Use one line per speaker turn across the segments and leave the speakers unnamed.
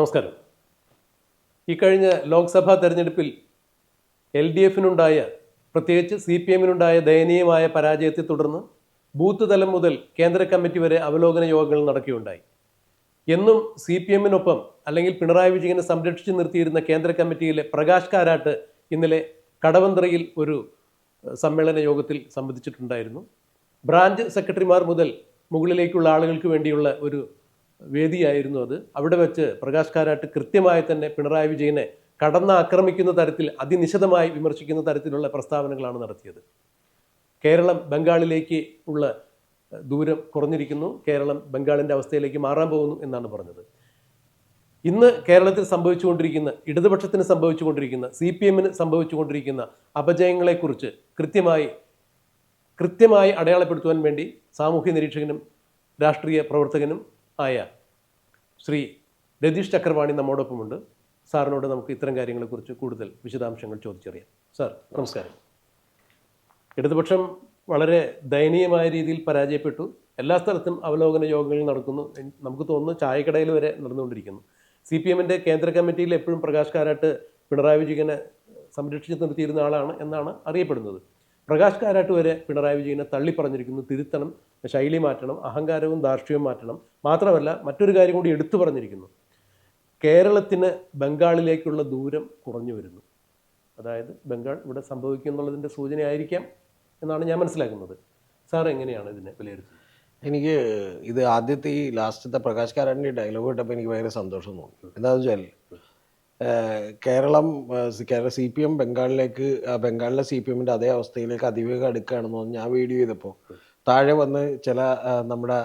നമസ്കാരം. ഈ കഴിഞ്ഞ ലോക്സഭാ തെരഞ്ഞെടുപ്പിൽ എൽ ഡി എഫിനുണ്ടായ പ്രത്യേകിച്ച് സി പി എമ്മിനുണ്ടായ ദയനീയമായ പരാജയത്തെ തുടർന്ന് ബൂത്ത് തലം മുതൽ കേന്ദ്ര കമ്മിറ്റി വരെ അവലോകന യോഗങ്ങൾ നടക്കുകയുണ്ടായി. എന്നും സി പി എമ്മിനൊപ്പം അല്ലെങ്കിൽ പിണറായി വിജയനെ സംരക്ഷിച്ചു നിർത്തിയിരുന്ന കേന്ദ്ര കമ്മിറ്റിയിലെ പ്രകാശ് കാരാട്ട് ഇന്നലെ കടവന്ത്രയിൽ ഒരു സമ്മേളന യോഗത്തിൽ സംബന്ധിച്ചിട്ടുണ്ടായിരുന്നു ബ്രാഞ്ച് സെക്രട്ടറിമാർ മുതൽ മുകളിലേക്കുള്ള ആളുകൾക്ക് വേണ്ടിയുള്ള ഒരു വേദിയായിരുന്നു അത്. അവിടെ വെച്ച് പ്രകാശ് കാരാട്ട് കൃത്യമായി തന്നെ പിണറായി വിജയനെ കടന്നാക്രമിക്കുന്ന തരത്തിൽ അതിനിശിതമായി വിമർശിക്കുന്ന തരത്തിലുള്ള പ്രസ്താവനകളാണ് നടത്തിയത്. കേരളം ബംഗാളിലേക്ക് ഉള്ള ദൂരം കുറഞ്ഞിരിക്കുന്നു. കേരളം ബംഗാളിന്റെ അവസ്ഥയിലേക്ക് മാറാൻ പോകുന്നു എന്നാണ് പറഞ്ഞത്. ഇന്ന് കേരളത്തിൽ സംഭവിച്ചുകൊണ്ടിരിക്കുന്ന ഇടതുപക്ഷത്തിന് സംഭവിച്ചുകൊണ്ടിരിക്കുന്ന സി പി എമ്മിന് സംഭവിച്ചുകൊണ്ടിരിക്കുന്ന അപജയങ്ങളെക്കുറിച്ച് കൃത്യമായി കൃത്യമായി അടയാളപ്പെടുത്തുവാൻ വേണ്ടി സാമൂഹ്യ നിരീക്ഷകനും രാഷ്ട്രീയ പ്രവർത്തകനും ആയ ശ്രീ രതീഷ് ചക്രവാണി നമ്മോടൊപ്പമുണ്ട്. സാറിനോട് നമുക്ക് ഇത്തരം കാര്യങ്ങളെക്കുറിച്ച് കൂടുതൽ വിശദാംശങ്ങൾ ചോദിച്ചറിയാം. സാർ നമസ്കാരം. ഇടതുപക്ഷം വളരെ ദയനീയമായ രീതിയിൽ പരാജയപ്പെട്ടു. എല്ലാ സ്ഥലത്തും അവലോകന യോഗങ്ങൾ നടക്കുന്നു. നമുക്ക് തോന്നുന്നു ചായക്കടയിൽ വരെ നടന്നുകൊണ്ടിരിക്കുന്നു. സി പി എമ്മിന്റെ കേന്ദ്ര കമ്മിറ്റിയിൽ എപ്പോഴും പ്രകാശ് കാരാട്ട് പിണറായി വിജയനെ സംരക്ഷിച്ച് നിർത്തിയിരുന്ന ആളാണ് എന്നാണ് അറിയപ്പെടുന്നത്. പ്രകാശ് കാരാട്ട് വരെ പിണറായി വിജയനെ തള്ളി പറഞ്ഞിരിക്കുന്നു. തിരുത്തണം ശൈലി മാറ്റണം അഹങ്കാരവും ധാർഷ്ട്യവും മാറ്റണം. മാത്രമല്ല മറ്റൊരു കാര്യം കൂടി എടുത്തു പറഞ്ഞിരിക്കുന്നു. കേരളത്തിന് ബംഗാളിലേക്കുള്ള ദൂരം കുറഞ്ഞു വരുന്നു. അതായത് ബംഗാൾ ഇവിടെ സംഭവിക്കും എന്നുള്ളതിന്റെ സൂചനയായിരിക്കാം എന്നാണ് ഞാൻ മനസ്സിലാക്കുന്നത്. സാർ എങ്ങനെയാണ് ഇതിനെ വിലയിരുത്തുന്നത്?
എനിക്ക് ഇത് ആദ്യത്തെ ഈ ലാസ്റ്റത്തെ പ്രകാശ് കാരാട്ടിന്റെ ഡയലോഗ് കേട്ടപ്പോൾ എനിക്ക് ഭയങ്കര സന്തോഷം തോന്നി. എന്താണെന്ന് വെച്ചാൽ Keralam Kerala C P M ബംഗാളിലേക്ക് ബംഗാളിലെ സി പി എമ്മിന്റെ അതേ അവസ്ഥയിലേക്ക് അതിവേഗം അടുക്കുകയാണെന്ന് തോന്നുന്നു ഞാൻ വീഡിയോ ചെയ്തപ്പോൾ. താഴെ വന്ന് ചില നമ്മുടെ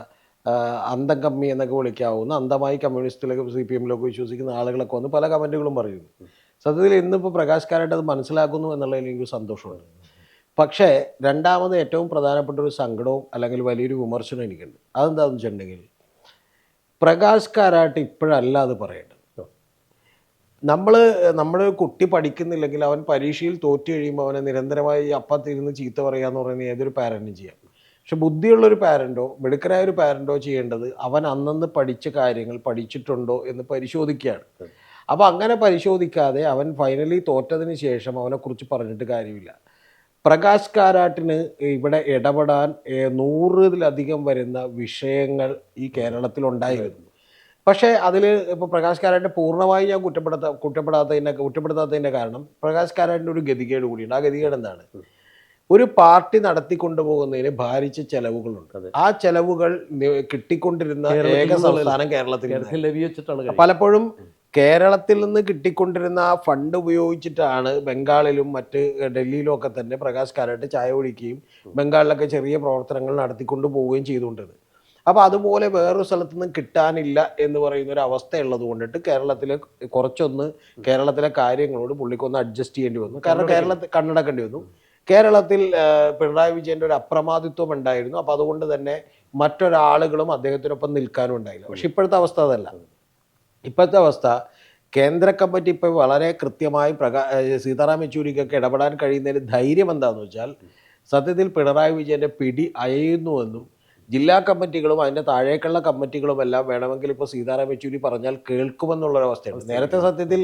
അന്തം കമ്മി എന്നൊക്കെ വിളിക്കാവുന്ന അന്തമായി കമ്മ്യൂണിസ്റ്റിലേക്ക് സി പി എമ്മിലൊക്കെ വിശ്വസിക്കുന്ന ആളുകളൊക്കെ വന്ന് പല കമന്റുകളും പറയുന്നു. സത്യത്തിൽ ഇന്നിപ്പോൾ പ്രകാശ് കാരായിട്ട് അത് മനസ്സിലാക്കുന്നു എന്നുള്ളതിൽ എനിക്ക് സന്തോഷമുണ്ട്. പക്ഷേ രണ്ടാമത് ഏറ്റവും പ്രധാനപ്പെട്ട ഒരു സങ്കടവും അല്ലെങ്കിൽ വലിയൊരു വിമർശനം എനിക്കുണ്ട്. അതെന്താണെന്ന് വെച്ചിട്ടുണ്ടെങ്കിൽ പ്രകാശ് കാരാട്ട് ഇപ്പോഴല്ല അത് പറയേണ്ടത്. നമ്മൾ നമ്മൾ കുട്ടി പഠിക്കുന്നില്ലെങ്കിൽ അവൻ പരീക്ഷയിൽ തോറ്റു കഴിയുമ്പോൾ അവനെ നിരന്തരമായി അപ്പത്തിരുന്ന് ചീത്ത പറയുക എന്ന് പറയുന്നത് ഏതൊരു പാരന്റും ചെയ്യാം. പക്ഷെ ബുദ്ധിയുള്ള ഒരു പാരന്റോ മിടുക്കനായ ഒരു പാരന്റോ ചെയ്യേണ്ടത് അവൻ അന്നന്ന് പഠിച്ച കാര്യങ്ങൾ പഠിച്ചിട്ടുണ്ടോ എന്ന് പരിശോധിക്കുകയാണ്. അപ്പോൾ അങ്ങനെ പരിശോധിക്കാതെ അവൻ ഫൈനലി തോറ്റതിന് ശേഷം അവനെക്കുറിച്ച് പറഞ്ഞിട്ട് കാര്യമില്ല. പ്രകാശ് കാരാട്ടിന് ഇവിടെ ഇടപെടാൻ നൂറിലധികം വരുന്ന വിഷയങ്ങൾ ഈ കേരളത്തിലുണ്ടായിരുന്നു പക്ഷേ അതിൽ ഇപ്പോൾ പ്രകാശ് കാരാട്ടിനെ പൂർണമായി ഞാൻ കുറ്റപ്പെടുത്ത കുറ്റപ്പെടാത്തതിന്റെ കുറ്റപ്പെടുത്താത്തതിന്റെ കാരണം പ്രകാശ് കാരാട്ടിന്റെ ഒരു ഗതികേട് കൂടിയുണ്ട്. ആ ഗതികേട് എന്താണ്? ഒരു പാർട്ടി നടത്തിക്കൊണ്ടുപോകുന്നതിന് ഭാരിച്ച ചെലവുകളുണ്ട്. ആ ചെലവുകൾ കിട്ടിക്കൊണ്ടിരുന്ന ഏക സംസ്ഥാനം കേരളത്തിൽ. പലപ്പോഴും കേരളത്തിൽ നിന്ന് കിട്ടിക്കൊണ്ടിരുന്ന ആ ഫണ്ട് ഉപയോഗിച്ചിട്ടാണ് ബംഗാളിലും മറ്റ് ഡൽഹിയിലും ഒക്കെ തന്നെ പ്രകാശ് കാരാട്ട് ചായ ഒഴിക്കുകയും ബംഗാളിലൊക്കെ ചെറിയ പ്രവർത്തനങ്ങൾ നടത്തിക്കൊണ്ട് പോവുകയും ചെയ്തുകൊണ്ടത് അപ്പോൾ അതുപോലെ വേറൊരു സ്ഥലത്തു നിന്നും കിട്ടാനില്ല എന്ന് പറയുന്ന ഒരു അവസ്ഥ ഉള്ളത് കൊണ്ടിട്ട് കേരളത്തിലെ കുറച്ചൊന്ന് കേരളത്തിലെ കാര്യങ്ങളോട് പുള്ളിക്കൊന്ന് അഡ്ജസ്റ്റ് ചെയ്യേണ്ടി വന്നു. കാരണം കേരളത്തിൽ കണ്ണടക്കേണ്ടി വന്നു. കേരളത്തിൽ പിണറായി വിജയന്റെ ഒരു അപ്രമാദിത്വം ഉണ്ടായിരുന്നു. അപ്പോൾ അതുകൊണ്ട് തന്നെ മറ്റൊരാളുകളും അദ്ദേഹത്തിനൊപ്പം നിൽക്കാനും ഉണ്ടായില്ല. പക്ഷെ ഇപ്പോഴത്തെ അവസ്ഥ അതല്ല. ഇപ്പോഴത്തെ അവസ്ഥ കേന്ദ്ര കമ്മിറ്റി ഇപ്പോൾ വളരെ കൃത്യമായി പ്രകാ സീതാറാം യെച്ചൂരിക്കൊക്കെ ഇടപെടാൻ കഴിയുന്നതിന് ധൈര്യം എന്താണെന്ന് വെച്ചാൽ സത്യത്തിൽ പിണറായി വിജയന്റെ പിടി അയയുന്നുവെന്നും ജില്ലാ കമ്മിറ്റികളും അതിന്റെ താഴേക്കുള്ള കമ്മിറ്റികളും എല്ലാം വേണമെങ്കിൽ ഇപ്പോൾ സീതാറാം യെച്ചൂരി പറഞ്ഞാൽ കേൾക്കുമെന്നുള്ളൊരവസ്ഥയുണ്ട്. നേരത്തെ സത്യത്തിൽ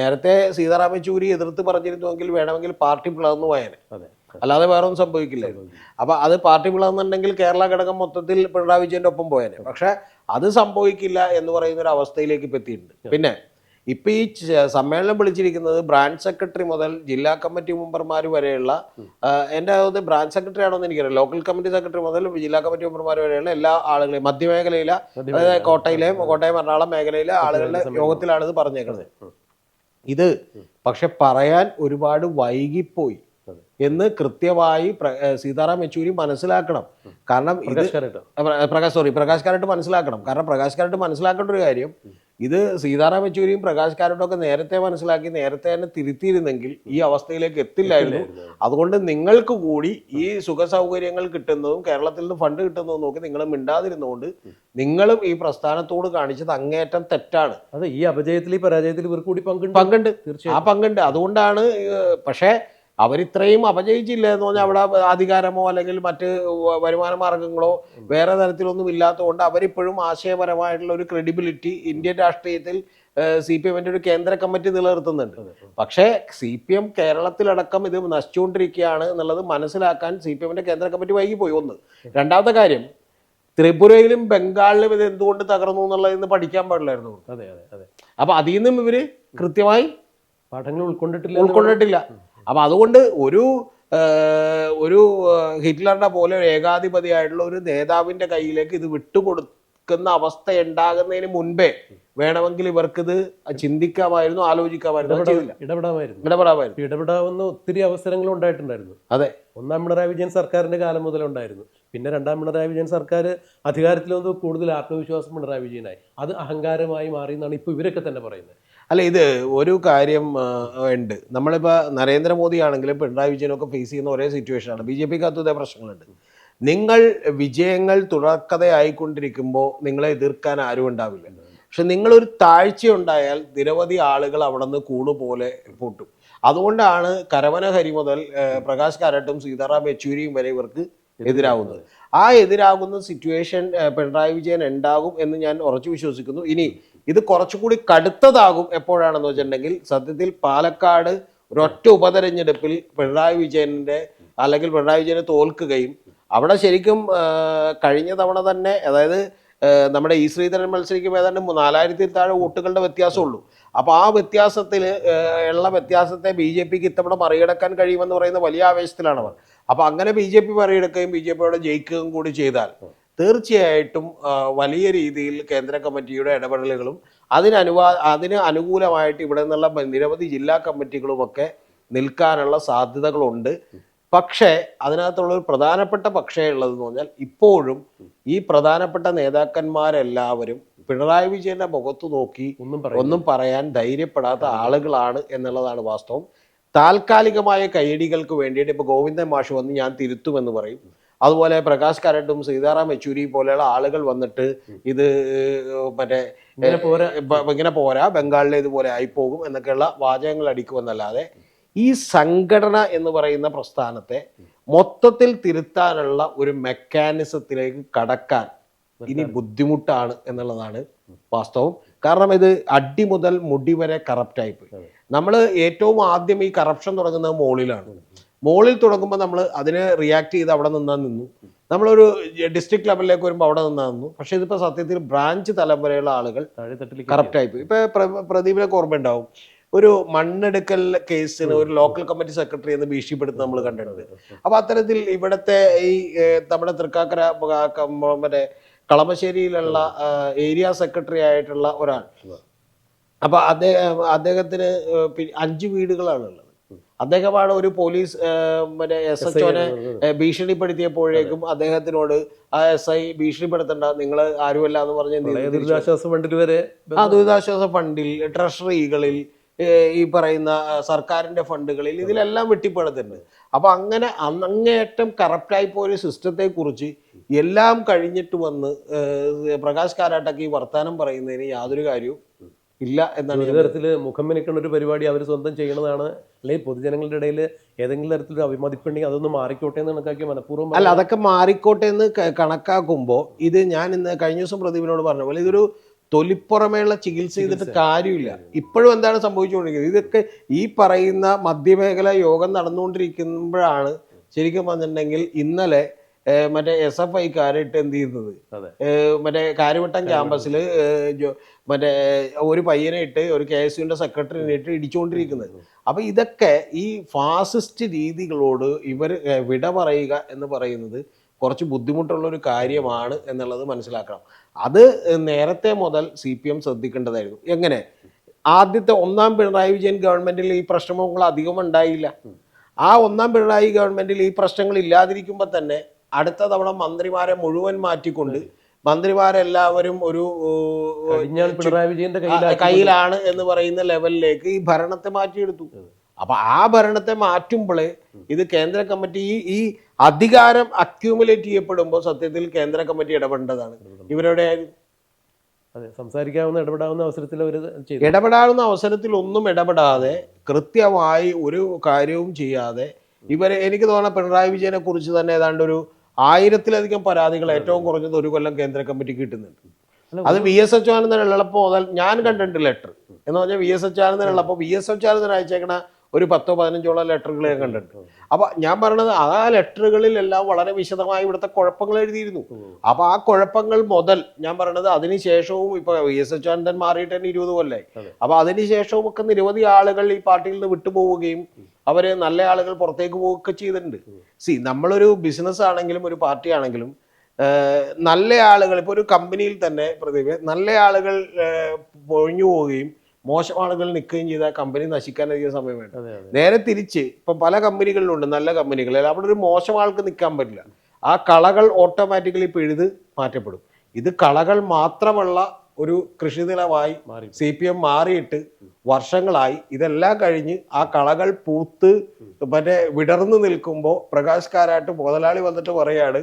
നേരത്തെ സീതാറാം യെച്ചൂരി എതിർത്ത് പറഞ്ഞിരുന്നുവെങ്കിൽ വേണമെങ്കിൽ പാർട്ടി പിളർന്നു പോയേനെ.
അതെ
അല്ലാതെ വേറെ ഒന്നും സംഭവിക്കില്ലായിരുന്നു അപ്പൊ അത് പാർട്ടി പിളർന്നുണ്ടെങ്കിൽ കേരള ഘടകം മൊത്തത്തിൽ പിണറായി വിജയന്റെ ഒപ്പം പോയേനെ. പക്ഷെ അത് സംഭവിക്കില്ല എന്ന് പറയുന്ന ഒരു അവസ്ഥയിലേക്ക് ഇപ്പൊ എത്തിയിട്ടുണ്ട്. പിന്നെ ഇപ്പൊ ഈ സമ്മേളനം വിളിച്ചിരിക്കുന്നത് ബ്രാഞ്ച് സെക്രട്ടറി മുതൽ ജില്ലാ കമ്മിറ്റി മെമ്പർമാർ വരെയുള്ള എന്റെ എന്റെ അത് ബ്രാഞ്ച് സെക്രട്ടറി ആണോന്ന് എനിക്കറിയാം ലോക്കൽ കമ്മിറ്റി സെക്രട്ടറി മുതൽ ജില്ലാ കമ്മിറ്റി മെമ്പർമാർ വരെയുള്ള എല്ലാ ആളുകളെയും മധ്യമേഖലയിലെ അതായത് കോട്ടയിലെയും കോട്ടയം എറണാകുളം മേഖലയിലെ ആളുകളുടെ യോഗത്തിലാണ് ഇത് പറഞ്ഞേക്കുന്നത്. ഇത് പക്ഷെ പറയാൻ ഒരുപാട് വൈകിപ്പോയി. എന്ന് കൃത്യമായി സീതാറാം യെച്ചൂരി മനസ്സിലാക്കണം. കാരണം ഇത്
പ്രകാശ്
സോറി പ്രകാശ് കാരട്ട് മനസ്സിലാക്കണം. കാരണം പ്രകാശ് കാരട്ട് മനസ്സിലാക്കേണ്ട ഒരു കാര്യം ഇത് സീതാറാം യെച്ചൂരിയും പ്രകാശ് കാരോട്ടൊക്കെ ഒക്കെ നേരത്തെ മനസ്സിലാക്കി നേരത്തെ തന്നെ തിരുത്തിയിരുന്നെങ്കിൽ ഈ അവസ്ഥയിലേക്ക് എത്തില്ലായിരുന്നു. അതുകൊണ്ട് നിങ്ങൾക്ക് കൂടി ഈ സുഖ സൗകര്യങ്ങൾ കിട്ടുന്നതും കേരളത്തിൽ നിന്ന് ഫണ്ട് കിട്ടുന്നതും നോക്കി നിങ്ങൾ മിണ്ടാതിരുന്നുകൊണ്ട് നിങ്ങളും ഈ പ്രസ്ഥാനത്തോട് കാണിച്ചത് അങ്ങേറ്റം തെറ്റാണ്.
അതെ ഈ അപജയത്തിൽ ഈ പരാജയത്തിൽ ഇവർക്ക് കൂടി പങ്കുണ്ട്.
പങ്കുണ്ട്. ആ പങ്കുണ്ട്. അതുകൊണ്ടാണ് പക്ഷേ അവരിത്രയും അപജയിച്ചില്ല എന്ന് പറഞ്ഞാൽ അവിടെ അധികാരമോ അല്ലെങ്കിൽ മറ്റ് വരുമാന മാർഗങ്ങളോ വേറെ തരത്തിലൊന്നും ഇല്ലാത്തതുകൊണ്ട് അവരിപ്പോഴും ആശയപരമായിട്ടുള്ള ഒരു ക്രെഡിബിലിറ്റി ഇന്ത്യൻ രാഷ്ട്രീയത്തിൽ സി പി എമ്മിന്റെ ഒരു കേന്ദ്ര കമ്മിറ്റി നിലനിർത്തുന്നുണ്ട്. പക്ഷേ സി പി എം കേരളത്തിലടക്കം ഇത് നശിച്ചുകൊണ്ടിരിക്കുകയാണ് എന്നുള്ളത് മനസ്സിലാക്കാൻ സി പി എമ്മിന്റെ കേന്ദ്ര കമ്മിറ്റി വൈകിപ്പോയി. ഒന്ന്. രണ്ടാമത്തെ കാര്യം ത്രിപുരയിലും ബംഗാളിലും ഇത് എന്തുകൊണ്ട് തകർന്നു എന്നുള്ളത് ഇന്ന് പഠിക്കാൻ പാടില്ലായിരുന്നു.
അതെ അതെ അതെ.
അപ്പൊ അതിൽ നിന്നും ഇവർ കൃത്യമായി
പാഠങ്ങൾ ഉൾക്കൊണ്ടിട്ടില്ല
ഉൾക്കൊണ്ടിട്ടില്ല. അപ്പൊ അതുകൊണ്ട് ഒരു ഒരു ഹിറ്റ്ലറിനെ പോലെ ഒരു ഏകാധിപതിയായിട്ടുള്ള ഒരു നേതാവിന്റെ കയ്യിലേക്ക് ഇത് വിട്ടുകൊടുക്കുന്ന അവസ്ഥ ഉണ്ടാകുന്നതിന് മുൻപേ വേണമെങ്കിൽ ഇവർക്കിത് ചിന്തിക്കാമായിരുന്നു ആലോചിക്കാമായിരുന്നു.
ഇടപെടാമായിരുന്നു.
ഇടപെടാമായിരുന്നു.
ഇടപെടാവുന്ന ഒത്തിരി അവസരങ്ങൾ ഉണ്ടായിട്ടുണ്ടായിരുന്നു.
അതെ.
ഒന്നാം പിണറായി വിജയൻ സർക്കാരിന്റെ കാലം മുതൽ ഉണ്ടായിരുന്നു പിന്നെ രണ്ടാം പിണറായി വിജയൻ സർക്കാർ അധികാരത്തിൽ വന്ന് കൂടുതൽ ആത്മവിശ്വാസം പിണറായി വിജയനായി. അത് അഹങ്കാരമായി മാറി എന്നാണ് ഇപ്പൊ ഇവരൊക്കെ തന്നെ പറയുന്നത്.
അല്ല ഇത് ഒരു കാര്യം ഉണ്ട്. നമ്മളിപ്പോൾ നരേന്ദ്രമോദി ആണെങ്കിലും പിണറായി വിജയനൊക്കെ ഫേസ് ചെയ്യുന്ന ഒരേ സിറ്റുവേഷനാണ് ബി ജെ പിക്കകത്ത് ഇതേ പ്രശ്നങ്ങളുണ്ട്. നിങ്ങൾ വിജയങ്ങൾ തുടർക്കഥയായിക്കൊണ്ടിരിക്കുമ്പോൾ നിങ്ങളെ എതിർക്കാൻ ആരും ഉണ്ടാവില്ല. പക്ഷെ നിങ്ങളൊരു താഴ്ച ഉണ്ടായാൽ നിരവധി ആളുകൾ അവിടെ നിന്ന് കൂടുപോലെ പൊട്ടും. അതുകൊണ്ടാണ് കരവന ഹരി മുതൽ പ്രകാശ് കാരട്ടും സീതാറാം യെച്ചൂരിയും വരെ ഇവർക്ക് എതിരാകുന്നത് ആ എതിരാകുന്ന സിറ്റുവേഷൻ പിണറായി വിജയൻ ഉണ്ടാകും എന്ന് ഞാൻ ഉറച്ചു വിശ്വസിക്കുന്നു. ഇനി ഇത് കുറച്ചുകൂടി കടുത്തതാകും എപ്പോഴാണെന്ന് വെച്ചിട്ടുണ്ടെങ്കിൽ സത്യത്തിൽ പാലക്കാട് ഒരൊറ്റ ഉപതെരഞ്ഞെടുപ്പിൽ പിണറായി വിജയന്റെ അല്ലെങ്കിൽ പിണറായി വിജയനെ തോൽക്കുകയും അവിടെ ശരിക്കും കഴിഞ്ഞ തവണ തന്നെ അതായത് നമ്മുടെ ഈ ശ്രീധരൻ മത്സരിക്കുമ്പോൾ ഏതാണ്ട് നാലായിരത്തിൽ താഴെ വോട്ടുകളുടെ വ്യത്യാസമുള്ളൂ. അപ്പോൾ ആ വ്യത്യാസത്തിൽ ഉള്ള വ്യത്യാസത്തെ ബി ജെ പിക്ക് ഇത്തവണ മറികടക്കാൻ കഴിയുമെന്ന് പറയുന്ന വലിയ ആവേശത്തിലാണ് അവർ. അപ്പോൾ അങ്ങനെ ബി ജെ പി മറികടക്കുകയും ബി ജെ പിയോടെ ജയിക്കുകയും കൂടി ചെയ്താൽ തീർച്ചയായിട്ടും വലിയ രീതിയിൽ കേന്ദ്ര കമ്മിറ്റിയുടെ ഇടപെടലുകളും അതിനനുവാ അതിന് അനുകൂലമായിട്ട് ഇവിടെ നിന്നുള്ള നിരവധി ജില്ലാ കമ്മിറ്റികളുമൊക്കെ നിൽക്കാനുള്ള സാധ്യതകളുണ്ട്. പക്ഷേ അതിനകത്തുള്ള ഒരു പ്രധാനപ്പെട്ട പക്ഷേ ഉള്ളതെന്ന് പറഞ്ഞാൽ ഇപ്പോഴും ഈ പ്രധാനപ്പെട്ട നേതാക്കന്മാരെല്ലാവരും പിണറായി വിജയന്റെ മുഖത്ത് നോക്കി
ഒന്നും
ഒന്നും പറയാൻ ധൈര്യപ്പെടാത്ത ആളുകളാണ് എന്നുള്ളതാണ് വാസ്തവം. താൽക്കാലികമായ കൈയടികൾക്ക് വേണ്ടിയിട്ട് ഇപ്പൊ ഗോവിന്ദൻ മാഷ് വന്ന് ഞാൻ തിരുത്തുമെന്ന് പറയും. അതുപോലെ പ്രകാശ് കാരട്ടും സീതാറാം യെച്ചൂരി പോലെയുള്ള ആളുകൾ വന്നിട്ട് ഇത് മറ്റേ
ഇങ്ങനെ പോരാ.
ഇപ്പൊ ഇങ്ങനെ പോരാ. ബംഗാളിലെ ഇതുപോലെ ആയിപ്പോകും എന്നൊക്കെയുള്ള വാചകങ്ങൾ അടിക്കുമെന്നല്ലാതെ ഈ സംഘടന എന്ന് പറയുന്ന പ്രസ്ഥാനത്തെ മൊത്തത്തിൽ തിരുത്താനുള്ള ഒരു മെക്കാനിസത്തിലേക്ക് കടക്കാൻ ഇനി ബുദ്ധിമുട്ടാണ് എന്നുള്ളതാണ് വാസ്തവം. കാരണം ഇത് അടി മുതൽ മുടി വരെ കറപ്റ്റ് ആയിപ്പോയി. നമ്മൾ ഏറ്റവും ആദ്യം ഈ കറപ്ഷൻ തുടങ്ങുന്നത് മോളിലാണ് മോളിൽ തുടങ്ങുമ്പോൾ നമ്മൾ അതിനെ റിയാക്ട് ചെയ്ത് അവിടെ നിന്നാൽ നിന്നു. നമ്മളൊരു ഡിസ്ട്രിക്ട് ലെവലിലേക്ക് വരുമ്പോൾ അവിടെ നിന്നാൽ നിന്നു. പക്ഷേ ഇതിപ്പോൾ സത്യത്തിൽ ബ്രാഞ്ച് തലം വരെയുള്ള ആളുകൾ കറപ്റ്റ് ആയിപ്പോയി ഇപ്പൊ പ്രദീപിനെ പ്രദീപിനൊക്കെ ഓർമ്മ ഉണ്ടാവും. ഒരു മണ്ണെടുക്കൽ കേസിന് ഒരു ലോക്കൽ കമ്മിറ്റി സെക്രട്ടറി എന്ന് ഭീഷണിപ്പെടുത്തി നമ്മൾ കണ്ടിട്ടുണ്ട്. അപ്പോൾ അത്തരത്തിൽ ഇവിടുത്തെ ഈ നമ്മുടെ തൃക്കാക്കര മറ്റേ കളമശ്ശേരിയിലുള്ള ഏരിയ സെക്രട്ടറി ആയിട്ടുള്ള ഒരാൾ. അപ്പോൾ അദ്ദേഹം അദ്ദേഹത്തിന് അഞ്ച് വീടുകളാണ് ഉള്ളത് അദ്ദേഹമാണ് ഒരു പോലീസ് മറ്റേ എസ് എച്ച് ഒനെ ഭീഷണിപ്പെടുത്തിയപ്പോഴേക്കും അദ്ദേഹത്തിനോട് ആ എസ് ഐ ഭീഷണിപ്പെടുത്തണ്ട നിങ്ങൾ ആരുമല്ല എന്ന് പറഞ്ഞ്?
ദുരിതാശ്വാസ ഫണ്ടിൽ വരെ
ആ ദുരിതാശ്വാസ ഫണ്ടിൽ ട്രഷറികളിൽ ഈ പറയുന്ന സർക്കാരിന്റെ ഫണ്ടുകളിൽ ഇതിലെല്ലാം വെട്ടിപ്പെടുത്തുന്നുണ്ട് അപ്പൊ അങ്ങനെ അങ്ങേയറ്റം കറപ്റ്റായി പോയ ഒരു സിസ്റ്റത്തെ കുറിച്ച് എല്ലാം കഴിഞ്ഞിട്ട് വന്ന് പ്രകാശ് കാരാട്ടക്ക് ഈ വർത്തമാനം പറയുന്നതിന് യാതൊരു കാര്യവും ഇല്ല എന്നാണ്
ഒരു തരത്തിൽ മുഖം മിനുക്കുന്ന ഒരു പരിപാടി അവർ സ്വന്തം ചെയ്യണതാണ് അല്ലെങ്കിൽ പൊതുജനങ്ങളുടെ ഇടയിൽ ഏതെങ്കിലും തരത്തിലൊരു അഭിമതിപ്പുണ്ടെങ്കിൽ അതൊന്ന് മാറിക്കോട്ടെ എന്ന് കണക്കാക്കിയ മനഃപൂർവം
അല്ല അതൊക്കെ മാറിക്കോട്ടെ എന്ന് കണക്കാക്കുമ്പോൾ ഇത് ഞാൻ ഇന്ന് കഴിഞ്ഞ ദിവസം പ്രദീപിനോട് പറഞ്ഞ പോലെ ഇതൊരു തൊലിപ്പുറമേയുള്ള ചികിത്സ ചെയ്തിട്ട് കാര്യമില്ല. ഇപ്പോഴും എന്താണ് സംഭവിച്ചുകൊണ്ടിരിക്കുന്നത്? ഇതൊക്കെ ഈ പറയുന്ന മധ്യമേഖല യോഗം നടന്നുകൊണ്ടിരിക്കുമ്പോഴാണ് ശരിക്കും പറഞ്ഞിട്ടുണ്ടെങ്കിൽ ഇന്നലെ മറ്റേ എസ് എഫ് ഐക്കാരിട്ട് എന്ത് ചെയ്യുന്നത്? മറ്റേ കാര്യവട്ടം ക്യാമ്പസിൽ മറ്റേ ഒരു പയ്യനെ ഇട്ട് ഒരു കെ എസ് യുവിന്റെ സെക്രട്ടറിനെ ഇട്ട് ഇടിച്ചുകൊണ്ടിരിക്കുന്നത് അപ്പൊ ഇതൊക്കെ ഈ ഫാസിസ്റ്റ് രീതികളോട് ഇവർ വിട പറയുക എന്ന് പറയുന്നത് കുറച്ച് ബുദ്ധിമുട്ടുള്ള ഒരു കാര്യമാണ് എന്നുള്ളത് മനസ്സിലാക്കണം. അത് നേരത്തെ മുതൽ സി പി എം ശ്രദ്ധിക്കേണ്ടതായിരുന്നു. എങ്ങനെ? ആദ്യത്തെ ഒന്നാം പിണറായി വിജയൻ ഗവൺമെന്റിൽ ഈ പ്രശ്നങ്ങൾ അധികം ഉണ്ടായില്ല. ആ ഒന്നാം പിണറായി ഗവൺമെന്റിൽ ഈ പ്രശ്നങ്ങൾ ഇല്ലാതിരിക്കുമ്പോൾ തന്നെ അടുത്ത തവണ മന്ത്രിമാരെ മുഴുവൻ മാറ്റിക്കൊണ്ട് മന്ത്രിമാരെല്ലാവരും ഒരു
പിണറായി വിജയന്റെ
കയ്യിലാണ് എന്ന് പറയുന്ന ലെവലിലേക്ക് ഈ ഭരണത്തെ മാറ്റിയെടുത്തു. അപ്പൊ ആ ഭരണത്തെ മാറ്റുമ്പോഴേ ഇത് കേന്ദ്ര കമ്മിറ്റി ഈ ഈ അധികാരം അക്യൂമുലേറ്റ് ചെയ്യപ്പെടുമ്പോൾ സത്യത്തിൽ കേന്ദ്ര കമ്മിറ്റി ഇടപെടേണ്ടതാണ്. ഇവരുടെ
അതെ സംസാരിക്കാവുന്ന ഇടപെടാവുന്ന അവസരത്തിൽ അവർ
ഇടപെടാവുന്ന അവസരത്തിൽ ഒന്നും ഇടപെടാതെ കൃത്യമായി ഒരു കാര്യവും ചെയ്യാതെ ഇവരെ എനിക്ക് തോന്നുന്ന പിണറായി വിജയനെ കുറിച്ച് തന്നെ ഏതാണ്ട് ഒരു ആയിരത്തിലധികം പരാതികൾ ഏറ്റവും കുറഞ്ഞത് ഒരു കൊല്ലം കേന്ദ്ര കമ്മിറ്റിക്ക് കിട്ടുന്നുണ്ട്. അത് വി എസ് അച്യുതാനന്ദൻ ഉള്ളപ്പോൾ മുതൽ ഞാൻ കണ്ടിട്ടുണ്ട് ലെറ്റർ. എന്ന് പറഞ്ഞാൽ വി എസ് എച്ച് ആനന്ദൻ ഉള്ളപ്പോൾ വി എസ് എച്ച് ആനന്ദൻ അയച്ചേക്കണ ഒരു പത്തോ പതിനഞ്ചോളം ലെറ്ററുകൾ ഞാൻ കണ്ടിട്ടുണ്ട്. അപ്പൊ ഞാൻ പറഞ്ഞത് ആ ലെറ്ററുകളിലെല്ലാം വളരെ വിശദമായി ഇവിടുത്തെ കുഴപ്പങ്ങൾ എഴുതിയിരുന്നു. അപ്പൊ ആ കുഴപ്പങ്ങൾ മുതൽ ഞാൻ പറയണത് അതിനുശേഷവും ഇപ്പൊ വി എസ് അച്യുതാനന്ദൻ മാറിയിട്ട് തന്നെ ഇരുപത് കൊല്ലായി. അപ്പൊ അതിനുശേഷവും ഒക്കെ നിരവധി ആളുകൾ ഈ പാർട്ടിയിൽ നിന്ന് വിട്ടുപോവുകയും അവർ നല്ല ആളുകൾ പുറത്തേക്ക് പോവുകയൊക്കെ ചെയ്തിട്ടുണ്ട്. സി നമ്മളൊരു ബിസിനസ് ആണെങ്കിലും ഒരു പാർട്ടി ആണെങ്കിലും നല്ല ആളുകൾ ഇപ്പൊ ഒരു കമ്പനിയിൽ തന്നെ പ്രതിഭ നല്ല ആളുകൾ പൊഴിഞ്ഞു പോവുകയും മോശം ആളുകൾ നിൽക്കുകയും ചെയ്താൽ കമ്പനി നശിക്കാൻ അധികം സമയം വേണ്ട നേരെ തിരിച്ച് ഇപ്പൊ പല കമ്പനികളിലുണ്ട് നല്ല കമ്പനികളിൽ അവിടെ ഒരു മോശം ആൾക്ക് നിൽക്കാൻ പറ്റില്ല. ആ കളകൾ ഓട്ടോമാറ്റിക്കലി പിഴുത് മാറ്റപ്പെടും. ഇത് കളകൾ മാത്രമുള്ള ഒരു കൃഷിനിലമായി സി പി എം മാറിയിട്ട് വർഷങ്ങളായി ഇതെല്ലാം കഴിഞ്ഞ് ആ കളകൾ പൂത്ത് മറ്റേ വിടർന്നു നിൽക്കുമ്പോൾ പ്രകാശ് കാരാട്ട് മുതലാളി വന്നിട്ട് പറയാണ്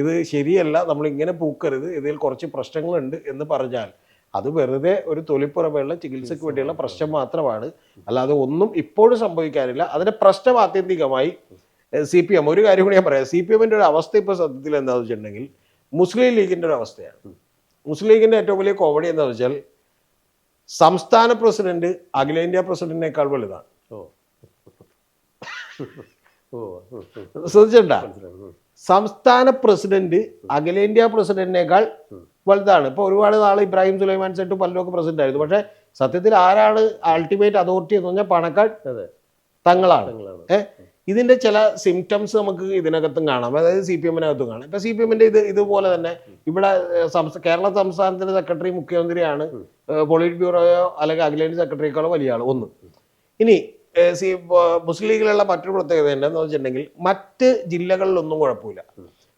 ഇത് ശരിയല്ല നമ്മൾ ഇങ്ങനെ പൂക്കരുത് ഇതിൽ കുറച്ച് പ്രശ്നങ്ങളുണ്ട് എന്ന് പറഞ്ഞാൽ അത് വെറുതെ ഒരു തൊലിപ്പുറമേയുള്ള ചികിത്സയ്ക്ക് വേണ്ടിയുള്ള പ്രശ്നം മാത്രമാണ്. അല്ലാതെ ഒന്നും ഇപ്പോഴും സംഭവിക്കാനില്ല. അതിന്റെ പ്രശ്നം ആത്യന്തികമായി സി പി എം. ഒരു കാര്യം കൂടി ഞാൻ പറയാം. സി പി എമ്മിന്റെ ഒരു അവസ്ഥ ഇപ്പോൾ സത്യത്തിൽ എന്താണെന്ന് വെച്ചിട്ടുണ്ടെങ്കിൽ മുസ്ലിം ലീഗിന്റെ ഒരു അവസ്ഥയാണ്. മുസ്ലിം ലീഗിന്റെ ഏറ്റവും വലിയ കോമഡി എന്താണെന്ന് വെച്ചാൽ സംസ്ഥാന പ്രസിഡന്റ് അഖിലേന്ത്യാ പ്രസിഡന്റിനേക്കാൾ വലുതാണ്. ശ്രദ്ധിച്ചിട്ടുണ്ട. സംസ്ഥാന പ്രസിഡന്റ് അഖിലേന്ത്യാ പ്രസിഡന്റിനേക്കാൾ വലുതാണ്. ഇപ്പൊ ഒരുപാട് നാൾ ഇബ്രാഹിം സുലൈമാൻ സെറ്റ് പലരൊക്കെ പ്രസിഡന്റ് ആയിരുന്നു. പക്ഷെ സത്യത്തിൽ ആരാണ് അൾട്ടിമേറ്റ് അതോറിറ്റി എന്ന് പറഞ്ഞാൽ
പണക്കാൾ
തങ്ങളാണ്. ഏഹ് ഇതിന്റെ ചില സിംറ്റംസ് നമുക്ക് ഇതിനകത്തും കാണാം. അതായത് സി പി എമ്മിനകത്തും കാണാം. ഇപ്പൊ സി പി എമ്മിന്റെ ഇത് ഇതുപോലെ തന്നെ ഇവിടെ കേരള സംസ്ഥാനത്തിന്റെ സെക്രട്ടറി മുഖ്യമന്ത്രിയാണ് പോളിറ്റ് ബ്യൂറോയോ അല്ലെങ്കിൽ അഖിലേന്ത്യ സെക്രട്ടറിയേക്കാളോ വലിയ ആൾ ഒന്ന്. ഇനി സി മുസ്ലിം ലീഗിലുള്ള മറ്റൊരു പ്രത്യേകത എന്താണെന്ന് വെച്ചിട്ടുണ്ടെങ്കിൽ മറ്റ് ജില്ലകളിലൊന്നും കുഴപ്പമില്ല.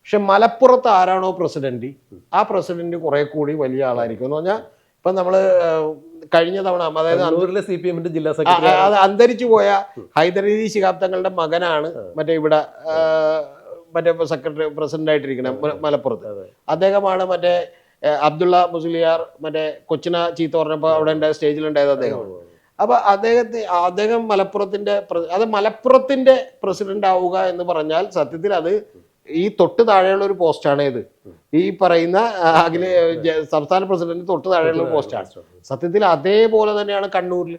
പക്ഷെ മലപ്പുറത്ത് ആരാണോ പ്രസിഡന്റ് ആ പ്രസിഡന്റ് കുറെ കൂടി വലിയ ആളായിരിക്കും. എന്ന് പറഞ്ഞാൽ ഇപ്പൊ നമ്മൾ കഴിഞ്ഞ തവണ അതായത്
സി പി എമ്മിന്റെ ജില്ലാ സെക്രട്ടറി
അത് അന്തരിച്ചു പോയ ഹൈദരലി ശിഹാബ് തങ്ങളുടെ മകനാണ് മറ്റേ ഇവിടെ മറ്റേ സെക്രട്ടറി പ്രസിഡന്റ് ആയിട്ടിരിക്കുന്ന മലപ്പുറത്ത്. അദ്ദേഹമാണ് മറ്റേ അബ്ദുള്ള മുസ്ലിയാർ മറ്റേ കൊച്ചിന ചീത്ത പറഞ്ഞപ്പോ അവിടെ സ്റ്റേജിലുണ്ടായത് അദ്ദേഹമാണ് അപ്പൊ അദ്ദേഹത്തെ അദ്ദേഹം മലപ്പുറത്തിന്റെ അത് മലപ്പുറത്തിന്റെ പ്രസിഡന്റ് ആവുക എന്ന് പറഞ്ഞാൽ സത്യത്തിൽ അത് ഈ തൊട്ട് താഴെയുള്ള ഒരു പോസ്റ്റാണ് ഇത്. ഈ പറയുന്ന അഖില സംസ്ഥാന പ്രസിഡന്റ് തൊട്ട് താഴെയുള്ള പോസ്റ്റാണ് സത്യത്തിൽ അതേപോലെ തന്നെയാണ് കണ്ണൂരിൽ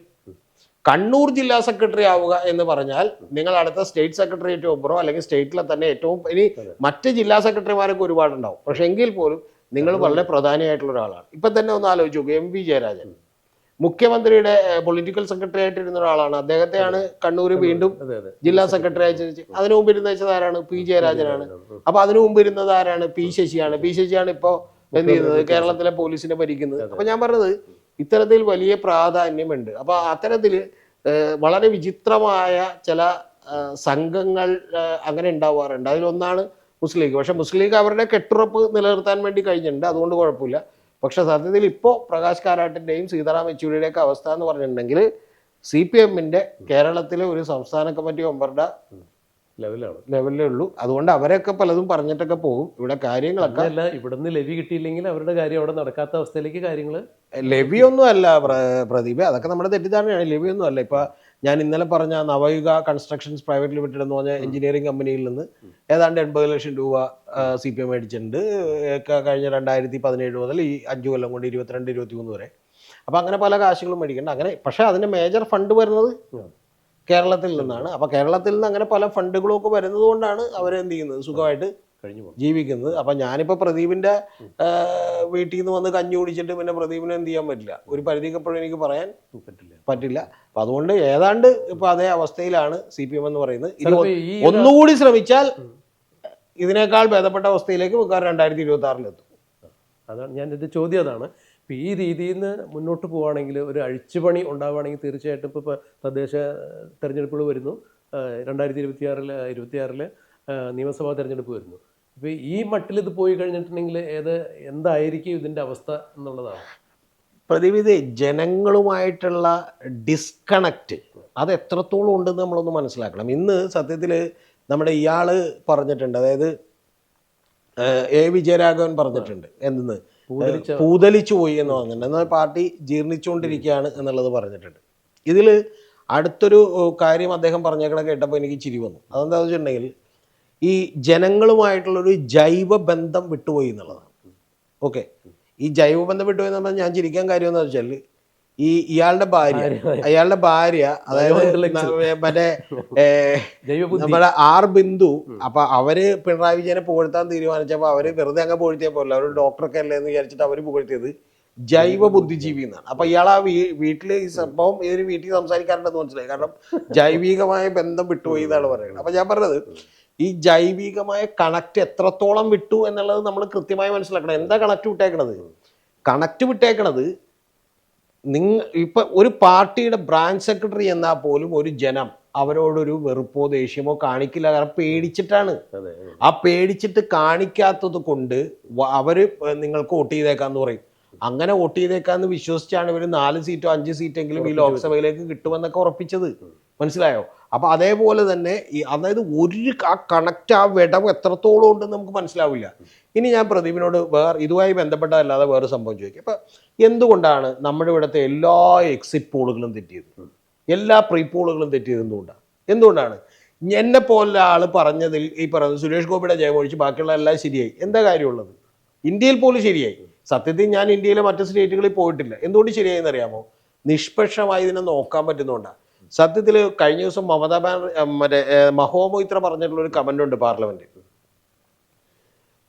കണ്ണൂർ ജില്ലാ സെക്രട്ടറി ആവുക എന്ന് പറഞ്ഞാൽ നിങ്ങൾ അടുത്ത സ്റ്റേറ്റ് സെക്രട്ടേറിയറ്റ് ഒപ്പറോ അല്ലെങ്കിൽ സ്റ്റേറ്റിലെ തന്നെ ഏറ്റവും ഇനി മറ്റ് ജില്ലാ സെക്രട്ടറിമാരൊക്കെ ഒരുപാടുണ്ടാവും. പക്ഷെ എങ്കിൽ പോലും നിങ്ങൾ വളരെ പ്രധാനമായിട്ടുള്ള ഒരാളാണ്. ഇപ്പം തന്നെ ഒന്ന് ആലോചിച്ച് നോക്കൂ എം വി ജയരാജൻ. മുഖ്യമന്ത്രിയുടെ പൊളിറ്റിക്കൽ സെക്രട്ടറി ആയിട്ടിരുന്ന ഒരാളാണ്. അദ്ദേഹത്തെയാണ് കണ്ണൂർ വീണ്ടും ജില്ലാ സെക്രട്ടറി. അയച്ചത് അതിനു മുമ്പ് ഇരുന്ന് വെച്ചത് ആരാണ്? പി ജയരാജനാണ്. അപ്പൊ അതിനു മുമ്പ് ഇരുന്നത് ആരാണ്? പി ശശിയാണ്. പി ശശിയാണ് ഇപ്പോ എന്ത് ചെയ്യുന്നത്? കേരളത്തിലെ പോലീസിനെ ഭരിക്കുന്നത്. അപ്പൊ ഞാൻ പറഞ്ഞത് ഇത്തരത്തിൽ വലിയ പ്രാധാന്യമുണ്ട്. അപ്പൊ അത്തരത്തിൽ വളരെ വിചിത്രമായ ചില സംഘങ്ങൾ അങ്ങനെ ഉണ്ടാവാറുണ്ട്. അതിലൊന്നാണ് മുസ്ലിം ലീഗ്. പക്ഷെ മുസ്ലിം ലീഗ് അവരുടെ കെട്ടുറപ്പ് നിലനിർത്താൻ വേണ്ടി കഴിഞ്ഞിട്ടുണ്ട്. അതുകൊണ്ട് കുഴപ്പമില്ല. പക്ഷെ സത്യത്തിൽ ഇപ്പോൾ പ്രകാശ് കാരാട്ടിന്റെയും സീതാറാം യെച്ചൂരിയുടെയൊക്കെ അവസ്ഥ എന്ന് പറഞ്ഞിട്ടുണ്ടെങ്കിൽ സി പി എമ്മിന്റെ കേരളത്തിലെ ഒരു സംസ്ഥാന കമ്മിറ്റി മെമ്പറുടെ
ലെവലാണ്
ലെവലിലേ ഉള്ളൂ. അതുകൊണ്ട് അവരൊക്കെ പലതും പറഞ്ഞിട്ടൊക്കെ പോകും. ഇവിടെ കാര്യങ്ങളൊക്കെ
അല്ല ഇവിടുന്ന് ലെവി കിട്ടിയില്ലെങ്കിൽ അവരുടെ കാര്യം അവിടെ നടക്കാത്ത അവസ്ഥയിലേക്ക് കാര്യങ്ങൾ
ലവ്യൊന്നും അല്ല പ്ര- പ്രദീപ്. അതൊക്കെ നമ്മുടെ തെറ്റിദ്ധാരണയാണ്. ലവ്യൊന്നും അല്ല ഇപ്പൊ ഞാൻ ഇന്നലെ പറഞ്ഞ നവയുഗ കൺസ്ട്രക്ഷൻസ് പ്രൈവറ്റ് ലിമിറ്റഡ് എന്ന് പറഞ്ഞ എഞ്ചിനീയറിംഗ് കമ്പനിയിൽ നിന്ന് ഏതാണ്ട് എൺപത് ലക്ഷം രൂപ സി പി എം മേടിച്ചിട്ടുണ്ട്. കഴിഞ്ഞ രണ്ടായിരത്തി പതിനേഴ് മുതൽ ഈ അഞ്ചു കൊല്ലം കൊണ്ട് ഇരുപത്തിരണ്ട് ഇരുപത്തി മൂന്ന് വരെ. അപ്പൊ അങ്ങനെ പല കാശുകളും മേടിക്കുന്നുണ്ട്. അങ്ങനെ പക്ഷേ അതിന്റെ മേജർ ഫണ്ട് വരുന്നത് കേരളത്തിൽ നിന്നാണ്. അപ്പൊ കേരളത്തിൽ നിന്ന് അങ്ങനെ പല ഫണ്ടുകളും ഒക്കെ വരുന്നത് കൊണ്ടാണ് അവരെന്ത് ചെയ്യുന്നത്? സുഖമായിട്ട് ജീവിക്കുന്നത്. അപ്പൊ ഞാനിപ്പോ പ്രദീപിന്റെ വീട്ടിൽ നിന്ന് വന്ന് കഞ്ഞി കുടിച്ചിട്ട് പിന്നെ പ്രദീപിനെ എന്ത് ചെയ്യാൻ പറ്റില്ല. ഒരു പരിധിക്കപ്പോഴും എനിക്ക് പറയാൻ
പറ്റില്ല.
പറ്റില്ല. അപ്പൊ അതുകൊണ്ട് ഏതാണ്ട് ഇപ്പൊ അതേ അവസ്ഥയിലാണ് സി പി എം എന്ന് പറയുന്നത്. ഒന്നുകൂടി ശ്രമിച്ചാൽ ഇതിനേക്കാൾ ഭേദപ്പെട്ട അവസ്ഥയിലേക്ക് വെക്കാൻ രണ്ടായിരത്തി ഇരുപത്തി ആറിലെത്തും.
അതാണ് ഞാൻ ഇത് ചോദ്യം അതാണ്. ഇപ്പം ഈ രീതിയിൽ നിന്ന് മുന്നോട്ട് പോവുകയാണെങ്കിൽ ഒരു അഴിച്ചുപണി ഉണ്ടാവുകയാണെങ്കിൽ തീർച്ചയായിട്ടും ഇപ്പോൾ ഇപ്പോൾ തദ്ദേശ തെരഞ്ഞെടുപ്പുകൾ വരുന്നു. രണ്ടായിരത്തി ഇരുപത്തിയാറിൽ ഇരുപത്തിയാറിൽ നിയമസഭാ തെരഞ്ഞെടുപ്പ് വരുന്നു. ഇപ്പോൾ ഈ മട്ടിൽ ഇത് പോയി കഴിഞ്ഞിട്ടുണ്ടെങ്കിൽ ഏത് എന്തായിരിക്കും ഇതിന്റെ അവസ്ഥ എന്നുള്ളതാണ്.
പ്രതിവിധി ജനങ്ങളുമായിട്ടുള്ള ഡിസ്കണക്റ്റ് അത് എത്രത്തോളം ഉണ്ടെന്ന് നമ്മളൊന്ന് മനസ്സിലാക്കണം. ഇന്ന് സത്യത്തിൽ നമ്മുടെ ഇയാൾ പറഞ്ഞിട്ടുണ്ട്. അതായത് എ. വിജയരാഘവൻ പറഞ്ഞിട്ടുണ്ട്. എന്തെന്ന്?
പൂതലിച്ച-
പോയി എന്ന് പറഞ്ഞിട്ടുണ്ട്. എന്നാൽ പാർട്ടി ജീർണിച്ചുകൊണ്ടിരിക്കുകയാണ് എന്നുള്ളത് പറഞ്ഞിട്ടുണ്ട്. ഇതിൽ അടുത്തൊരു കാര്യം അദ്ദേഹം പറഞ്ഞേക്കണ കേട്ടപ്പോൾ എനിക്ക് ചിരി വന്നു. അതെന്താണെന്ന് വെച്ചിട്ടുണ്ടെങ്കിൽ ഈ ജനങ്ങളുമായിട്ടുള്ളൊരു ജൈവ ബന്ധം വിട്ടുപോയി എന്നുള്ളതാണ്. ഓക്കെ. ഈ ജൈവ ബന്ധം വിട്ടുപോയി എന്ന് പറഞ്ഞാൽ ഞാൻ ചിരിക്കാൻ കാര്യം എന്താ വെച്ചാൽ ഈ ഇയാളുടെ ഭാര്യ അയാളുടെ ഭാര്യ അതായത് മറ്റേ നമ്മുടെ ആർ ബിന്ദു അപ്പൊ അവർ പിണറായി വിജയനെ പുകഴ്ത്താൻ തീരുമാനിച്ചപ്പോ അവർ വെറുതെ അങ്ങ് പുകഴ്ത്തിയ പോലെ അവർ ഡോക്ടറൊക്കെ അല്ലേ എന്ന് വിചാരിച്ചിട്ട് അവർ പുകഴ്ത്തിയത് ജൈവ ബുദ്ധിജീവി എന്നാണ്. അപ്പൊ ഇയാൾ ആ വീ വീട്ടിൽ ഈ സംഭവം ഇതിന് വീട്ടിൽ സംസാരിക്കാറുണ്ടെന്ന് മനസ്സിലായി. കാരണം ജൈവികമായ ബന്ധം വിട്ടുപോയി എന്നാണ് പറയുന്നത്. അപ്പൊ ഞാൻ പറഞ്ഞത് ഈ ജൈവികമായ കണക്ട് എത്രത്തോളം വിട്ടു എന്നുള്ളത് നമ്മൾ കൃത്യമായി മനസ്സിലാക്കണം. എന്താ കണക്ട് വിട്ടേക്കണത്? കണക്ട് വിട്ടേക്കണത് നിങ്ങ ഇപ്പൊ ഒരു പാർട്ടിയുടെ ബ്രാഞ്ച് സെക്രട്ടറി എന്നാൽ പോലും ഒരു ജനം അവരോടൊരു വെറുപ്പോ ദേഷ്യമോ കാണിക്കില്ല. കാരണം പേടിച്ചിട്ടാണ്. ആ പേടിച്ചിട്ട് കാണിക്കാത്തത് കൊണ്ട് അവർ നിങ്ങൾക്ക് വോട്ട് ചെയ്തേക്കാന്ന് പറയും. അങ്ങനെ വോട്ട് ചെയ്തേക്കാന്ന് വിശ്വസിച്ചാണ് ഇവർ നാല് സീറ്റോ അഞ്ച് സീറ്റെങ്കിലും ഈ ലോക്സഭയിലേക്ക് കിട്ടുമെന്നൊക്കെ ഉറപ്പിച്ചത്. മനസ്സിലായോ? അപ്പോൾ അതേപോലെ തന്നെ ഈ അതായത് ഒരു ആ കണക്റ്റ് ആ വിടവ് എത്രത്തോളം ഉണ്ടെന്ന് നമുക്ക് മനസ്സിലാവില്ല. ഇനി ഞാൻ പ്രദീപിനോട് വേറെ ഇതുമായി ബന്ധപ്പെട്ടതല്ലാതെ വേറെ സംഭവം ചോദിക്കും. അപ്പൊ എന്തുകൊണ്ടാണ് നമ്മുടെ ഇവിടുത്തെ എല്ലാ എക്സിറ്റ് പോളുകളും തെറ്റിയത്? എല്ലാ പ്രീ പോളുകളും തെറ്റിയത് എന്തുകൊണ്ടാണ്? എന്തുകൊണ്ടാണ്? എന്നെ പോലെ ആൾ പറഞ്ഞതിൽ ഈ പറയുന്നത് സുരേഷ് ഗോപിയുടെ ജയം ഒഴിച്ച് ബാക്കിയുള്ള എല്ലാം ശരിയായി. എന്താ കാര്യമുള്ളത്? ഇന്ത്യയിൽ പോലും ശരിയായി. സത്യത്തിൽ ഞാൻ ഇന്ത്യയിലെ മറ്റ് സ്റ്റേറ്റുകളിൽ പോയിട്ടില്ല. എന്തുകൊണ്ട് ശരിയായെന്ന് അറിയാമോ നിഷ്പക്ഷമായി ഇതിനെ നോക്കാൻ പറ്റുന്നതുകൊണ്ടാണ്. സത്യത്തിൽ കഴിഞ്ഞ ദിവസം മമതാ ബാനർ മറ്റേ മഹോമോയിത്ര പറഞ്ഞിട്ടുള്ളൊരു പറഞ്ഞിട്ടുള്ള ഒരു കമന്റ് ഉണ്ട് പാർലമെന്റിൽ.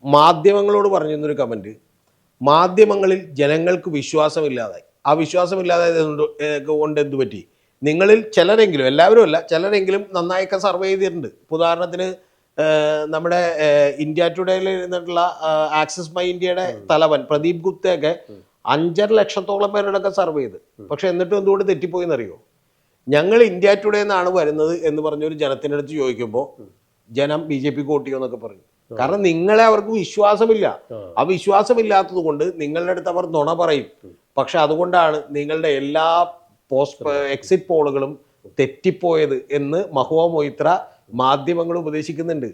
മാധ്യമങ്ങളോട് പറഞ്ഞിരുന്നൊരു കമന്റ് മാധ്യമങ്ങളിൽ ജനങ്ങൾക്ക് വിശ്വാസമില്ലാതായി. ആ വിശ്വാസമില്ലാതായത് കൊണ്ട് എന്ത് പറ്റി? നിങ്ങളിൽ ചിലരെങ്കിലും എല്ലാവരും അല്ല ചിലരെങ്കിലും നന്നായൊക്കെ സർവേ ചെയ്തിട്ടുണ്ട്. ഉദാഹരണത്തിന് നമ്മുടെ ഇന്ത്യ ടുഡേയിൽ ഇരുന്നിട്ടുള്ള ആക്സിസ് മൈ ഇന്ത്യയുടെ തലവൻ പ്രദീപ് ഗുപ്തയൊക്കെ അഞ്ചര ലക്ഷത്തോളം പേരോടൊക്കെ സർവേ ചെയ്ത്. പക്ഷെ എന്നിട്ടും എന്തുകൊണ്ട് തെറ്റിപ്പോയി എന്നറിയോ? ഞങ്ങൾ ഇന്ത്യ ടുഡേ എന്നാണ് വരുന്നത് എന്ന് പറഞ്ഞൊരു ജനത്തിന്റെ അടുത്ത് ചോദിക്കുമ്പോൾ ജനം ബി ജെ പിക്ക് വോട്ട് ചെയ്യുമെന്നൊക്കെ പറഞ്ഞു കാരണം നിങ്ങളെ അവർക്ക് വിശ്വാസമില്ല. ആ. വിശ്വാസമില്ലാത്തത് കൊണ്ട് നിങ്ങളുടെ അടുത്ത് അവർ നുണ പറയും. പക്ഷെ അതുകൊണ്ടാണ് നിങ്ങളുടെ എല്ലാ പോസ്റ്റ് എക്സിറ്റ് പോളുകളും തെറ്റിപ്പോയത് എന്ന് മഹുവ മൊയ്ത്ര മാധ്യമങ്ങൾ ഉപദേശിക്കുന്നുണ്ട്.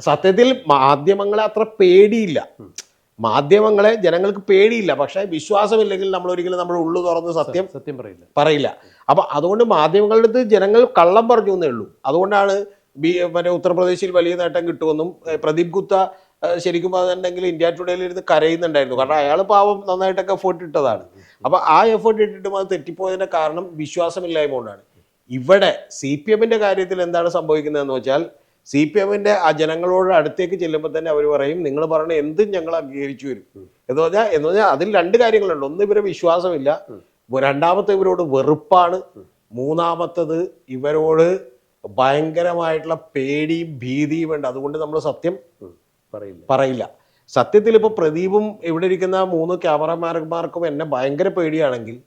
സത്യത്തിൽ മാധ്യമങ്ങളെ അത്ര പേടിയില്ല. മാധ്യമങ്ങളെ ജനങ്ങൾക്ക് പേടിയില്ല പക്ഷേ വിശ്വാസമില്ലെങ്കിൽ നമ്മൾ ഒരിക്കലും നമ്മൾ ഉള്ളു തുറന്ന് സത്യം
സത്യം പറയില്ല.
പറയില്ല. അപ്പൊ അതുകൊണ്ട് മാധ്യമങ്ങളുടെ അടുത്ത് ജനങ്ങൾ കള്ളം പറഞ്ഞു എന്നേ ഉള്ളൂ. അതുകൊണ്ടാണ് ബി മറ്റേ ഉത്തർപ്രദേശിൽ വലിയ നേട്ടം കിട്ടുമെന്നും പ്രദീപ് ഗുപ്ത ശരിക്കും പറഞ്ഞിട്ടുണ്ടെങ്കിൽ ഇന്ത്യ ടുഡേയിൽ ഇരുന്ന് കരയുന്നുണ്ടായിരുന്നു. കാരണം അയാൾ പാവം നന്നായിട്ടൊക്കെ എഫേർട്ട് ഇട്ടതാണ്. അപ്പൊ ആ എഫേർട്ട് ഇട്ടിട്ടും അത് തെറ്റിപ്പോയതിന്റെ കാരണം വിശ്വാസമില്ലായ്മ കൊണ്ടാണ്. ഇവിടെ സി പി എമ്മിന്റെ കാര്യത്തിൽ എന്താണ് സംഭവിക്കുന്നതെന്ന് വെച്ചാൽ സി പി എമ്മിന്റെ ആ ജനങ്ങളോട് അടുത്തേക്ക് ചെല്ലുമ്പോൾ തന്നെ അവർ പറയും നിങ്ങൾ പറഞ്ഞ എന്തും ഞങ്ങൾ അംഗീകരിച്ചു വരും. എന്ന് പറഞ്ഞാൽ എന്ന് പറഞ്ഞാൽ അതിൽ രണ്ട് കാര്യങ്ങളുണ്ട്. ഒന്ന് ഇവരെ വിശ്വാസമില്ല. രണ്ടാമത്തെ ഇവരോട് വെറുപ്പാണ്. മൂന്നാമത്തത് ഇവരോട് ഭയങ്കരമായിട്ടുള്ള പേടിയും ഭീതിയും ഉണ്ട്. അതുകൊണ്ട് നമ്മൾ സത്യം.
പറയില്ല.
പറയില്ല. സത്യത്തിൽ ഇപ്പൊ പ്രദീപും ഇവിടെ ഇരിക്കുന്ന മൂന്ന് ക്യാമറമാർമാർക്കും എന്നെ ഭയങ്കര പേടിയാണെങ്കിൽ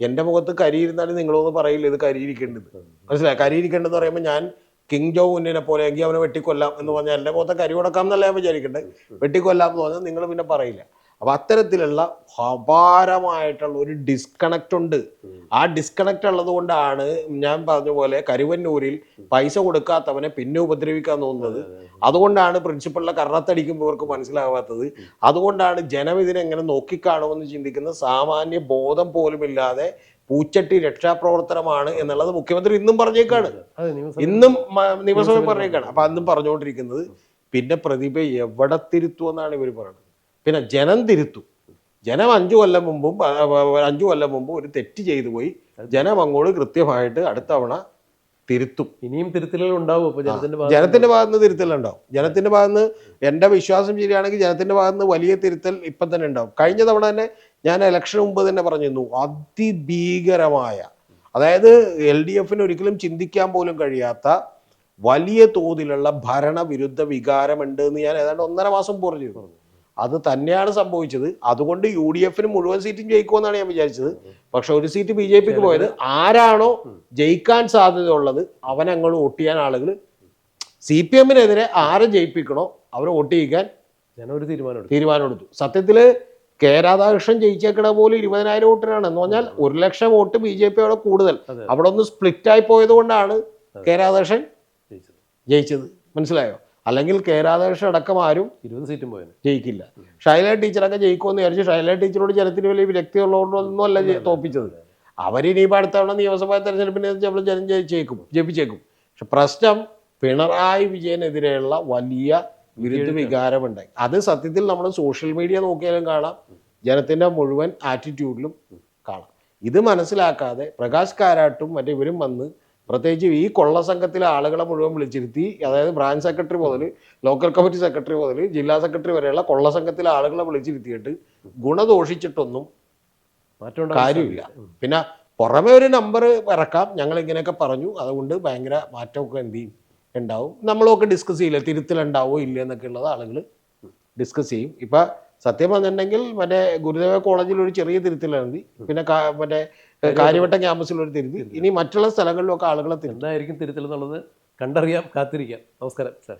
എന്റെ മുഖത്ത് കരിയിരുന്നാലും നിങ്ങളൊന്ന് പറയില്ല ഇത് കരിയിരിക്കേണ്ടത് മനസ്സിലായി? കരിയിരിക്കേണ്ടതെന്ന് പറയുമ്പോൾ ഞാൻ കിങ് ജോ ഉന്നിനെ പോലെ എങ്കിൽ അവനെ വെട്ടിക്കൊല്ലാം എന്ന് പറഞ്ഞാൽ എന്റെ മുഖത്തെ കരി കൊടുക്കാം എന്നല്ല ഞാൻ വിചാരിക്കണ്ടേ. വെട്ടിക്കൊല്ലാം എന്ന് പറഞ്ഞാൽ നിങ്ങൾ പിന്നെ പറയില്ല. അപ്പൊ അത്തരത്തിലുള്ള അപാരമായിട്ടുള്ള ഒരു ഡിസ്കണക്ട് ഉണ്ട്. ആ ഡിസ്കണക്ട് ഉള്ളത് കൊണ്ടാണ് ഞാൻ പറഞ്ഞ പോലെ കരുവന്നൂരിൽ പൈസ കൊടുക്കാത്തവനെ പിന്നെ ഉപദ്രവിക്കാൻ തോന്നുന്നത്. അതുകൊണ്ടാണ് പ്രിൻസിപ്പളിലെ കർണത്തടിക്കുമ്പോൾ ഇവർക്ക് മനസ്സിലാവാത്തത്. അതുകൊണ്ടാണ് ജനം ഇതിനെങ്ങനെ നോക്കിക്കാണുമെന്ന് ചിന്തിക്കുന്ന സാമാന്യ ബോധം പോലുമില്ലാതെ പൂച്ചട്ടി രക്ഷാപ്രവർത്തനമാണ് എന്നുള്ളത് മുഖ്യമന്ത്രി ഇന്നും പറഞ്ഞേക്കാണ്. ഇന്നും നിയമസഭ നിയമസഭയിൽ പറഞ്ഞേക്കാണ്. അപ്പൊ അന്നും പറഞ്ഞുകൊണ്ടിരിക്കുന്നത് പിന്നെ പ്രതിഭ എവിടെ തിരുത്തു എന്നാണ് ഇവർ പറയുന്നത്. പിന്നെ ജനം തിരുത്തു. ജനം അഞ്ചു കൊല്ലം മുമ്പും അഞ്ചു കൊല്ലം മുമ്പും ഒരു തെറ്റ് ചെയ്തു പോയി. ജനം അങ്ങോട്ട് കൃത്യമായിട്ട് അടുത്ത തവണ തിരുത്തും.
ഇനിയും തിരുത്തലുകൾ ഉണ്ടാവും അപ്പൊ ജനത്തിന്റെ ഭാഗത്ത്
ജനത്തിന്റെ ഭാഗത്ത് നിന്ന് തിരുത്തലുണ്ടാവും ജനത്തിന്റെ ഭാഗത്ത് നിന്ന് എന്റെ വിശ്വാസം ശരിയാണെങ്കിൽ ജനത്തിന്റെ ഭാഗത്ത് നിന്ന് വലിയ തിരുത്തൽ ഇപ്പം തന്നെ ഉണ്ടാവും. കഴിഞ്ഞ തവണ തന്നെ ഞാൻ ഇലക്ഷൻ മുമ്പ് തന്നെ പറഞ്ഞിരുന്നു അതിഭീകരമായ അതായത് എൽ ഡി എഫിന് ഒരിക്കലും ചിന്തിക്കാൻ പോലും കഴിയാത്ത വലിയ തോതിലുള്ള ഭരണവിരുദ്ധ വികാരമുണ്ട് എന്ന് ഞാൻ ഏതാണ്ട് ഒന്നര മാസം പറഞ്ഞു അത് തന്നെയാണ് സംഭവിച്ചത്. അതുകൊണ്ട് യു ഡി എഫിന് മുഴുവൻ സീറ്റും ജയിക്കുമെന്നാണ് ഞാൻ വിചാരിച്ചത്. പക്ഷെ ഒരു സീറ്റ് ബി ജെ പിക്ക് പോയത് ആരാണോ ജയിക്കാൻ സാധ്യതയുള്ളത് അവനങ്ങൾ വോട്ട് ചെയ്യാൻ ആളുകൾ. സി പി എമ്മിനെതിരെ ആരെ ജയിപ്പിക്കണോ അവരെ വോട്ട് ചെയ്യിക്കാൻ
ഞാൻ ഒരു തീരുമാനം തീരുമാനം
തീരുമാനമെടുത്തു. സത്യത്തിൽ കെ രാധാകൃഷ്ണൻ ജയിച്ചേക്കണ പോലും ഇരുപതിനായിരം വോട്ടിനാണ്. എന്ന് പറഞ്ഞാൽ ഒരു ലക്ഷം വോട്ട് ബി ജെ പിയോടെ കൂടുതൽ. അവിടെ ഒന്ന് സ്പ്ലിറ്റ് ആയി പോയത് കൊണ്ടാണ് കെ രാധാകൃഷ്ണൻ
ജയിച്ചത്.
മനസ്സിലായോ? അല്ലെങ്കിൽ കെ രാധാകൃഷ്ണൻ അടക്കം ആരും
ഇരുപത് സീറ്റും പോയത്
ജയിക്കില്ല. ഷൈല ടീച്ചറൊക്കെ ജയിക്കുമെന്ന് വിചാരിച്ചു ഷൈല ടീച്ചറോട് ജനത്തിന് വലിയ വിരക്തി ഉള്ളതുകൊണ്ടൊന്നും അല്ല തോപ്പിച്ചത്. അവരിനിയിപ്പോൾ അടുത്ത തവണ നിയമസഭാ തെരഞ്ഞെടുപ്പിനെ നമ്മൾ ജനം ജയിച്ചേക്കും ജയിപ്പിച്ചേക്കും. പക്ഷെ പ്രശ്നം പിണറായി വിജയനെതിരെയുള്ള വലിയ വിരുദ്ധ വികാരമുണ്ടായി. അത് സത്യത്തിൽ നമ്മൾ സോഷ്യൽ മീഡിയ നോക്കിയാലും കാണാം. ജനത്തിന്റെ മുഴുവൻ ആറ്റിറ്റ്യൂഡിലും കാണാം. ഇത് മനസ്സിലാക്കാതെ പ്രകാശ് കാരാട്ടും മറ്റേ ഇവരും വന്ന് പ്രത്യേകിച്ച് ഈ കൊള്ള സംഘത്തിലെ ആളുകളെ മുഴുവൻ വിളിച്ചിരുത്തി അതായത് ബ്രാഞ്ച് സെക്രട്ടറി മുതൽ ലോക്കൽ കമ്മിറ്റി സെക്രട്ടറി മുതൽ ജില്ലാ സെക്രട്ടറി വരെയുള്ള കൊള്ള സംഘത്തിലെ ആളുകളെ വിളിച്ചിരുത്തിയിട്ട് ഗുണദോഷിച്ചിട്ടൊന്നും കാര്യമില്ല. പിന്നെ പുറമെ ഒരു നമ്പർ ഇറക്കാം. ഞങ്ങൾ ഇങ്ങനെയൊക്കെ പറഞ്ഞു. അതുകൊണ്ട് ഭയങ്കര മാറ്റമൊക്കെ എന്ത് ചെയ്യും? ഉണ്ടാവും. നമ്മളൊക്കെ ഡിസ്കസ് ചെയ്യില്ല? തിരുത്തലുണ്ടാവോ ഇല്ല എന്നൊക്കെ ഉള്ളത് ആളുകൾ ഡിസ്കസ് ചെയ്യും. ഇപ്പം സത്യം പറഞ്ഞിട്ടുണ്ടെങ്കിൽ മറ്റേ ഗുരുദേവ കോളേജിൽ ഒരു ചെറിയ തിരുത്തലാണ് പിന്നെ മറ്റേ കാര്യവട്ടം ക്യാമ്പസിൽ ഒരു തിരുത്തി ഇനി മറ്റുള്ള സ്ഥലങ്ങളിലൊക്കെ ആളുകളെ
എന്തായിരിക്കും തിരുത്തൽ എന്നുള്ളത് കണ്ടറിയാം കാത്തിരിക്കാം. നമസ്കാരം സാർ.